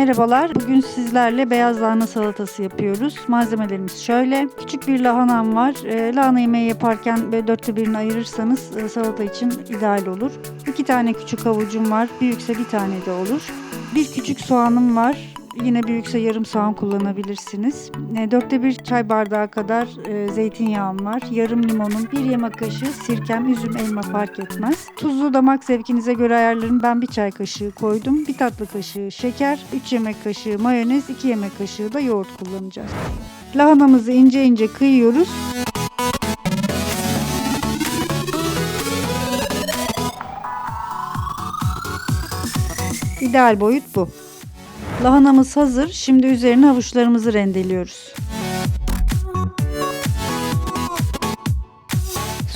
Merhabalar. Bugün sizlerle beyaz lahana salatası yapıyoruz. Malzemelerimiz şöyle. Küçük bir lahanam var. E, lahana yemeği yaparken böyle dörtte birini ayırırsanız e, salata için ideal olur. İki tane küçük havucum var. Büyükse bir tane de olur. Bir küçük soğanım var. Yine büyükse yarım soğan kullanabilirsiniz. E, dörtte bir çay bardağı kadar e, zeytinyağım var. Yarım limonum, bir yemek kaşığı sirkem, üzüm, elma fark etmez. Tuzlu damak zevkinize göre ayarlarım. Ben bir çay kaşığı koydum. Bir tatlı kaşığı şeker, 3 yemek kaşığı mayonez, 2 yemek kaşığı da yoğurt kullanacağız. Lahanamızı ince ince kıyıyoruz. İdeal boyut bu. Lahanamız hazır. Şimdi üzerine havuçlarımızı rendeliyoruz.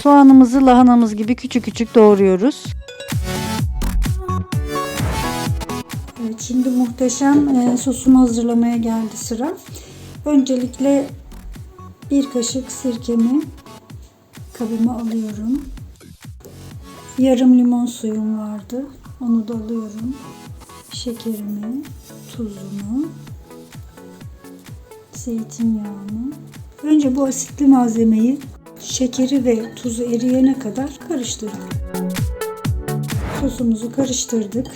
Soğanımızı lahanamız gibi küçük küçük doğruyoruz. Evet, şimdi muhteşem e, sosumu hazırlamaya geldi sıra. Öncelikle bir kaşık sirkemi kabıma alıyorum. Yarım limon suyum vardı. Onu da alıyorum. Şekerimi, tuzumu, zeytinyağını. Önce bu asitli malzemeyi şekeri ve tuzu eriyene kadar karıştırdık. Sosumuzu karıştırdık.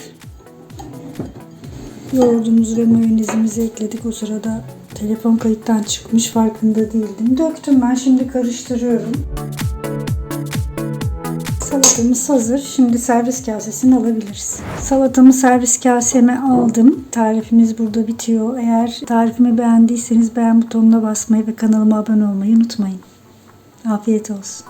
Yoğurdumuzu ve mayonezimizi ekledik. O sırada telefon kayıttan çıkmış farkında değildim. Döktüm ben şimdi karıştırıyorum. Salatamız hazır. Şimdi servis kasesine alabiliriz. Salatamı servis kaseme aldım. Tarifimiz burada bitiyor. Eğer tarifimi beğendiyseniz beğen butonuna basmayı ve kanalıma abone olmayı unutmayın. Afiyet olsun.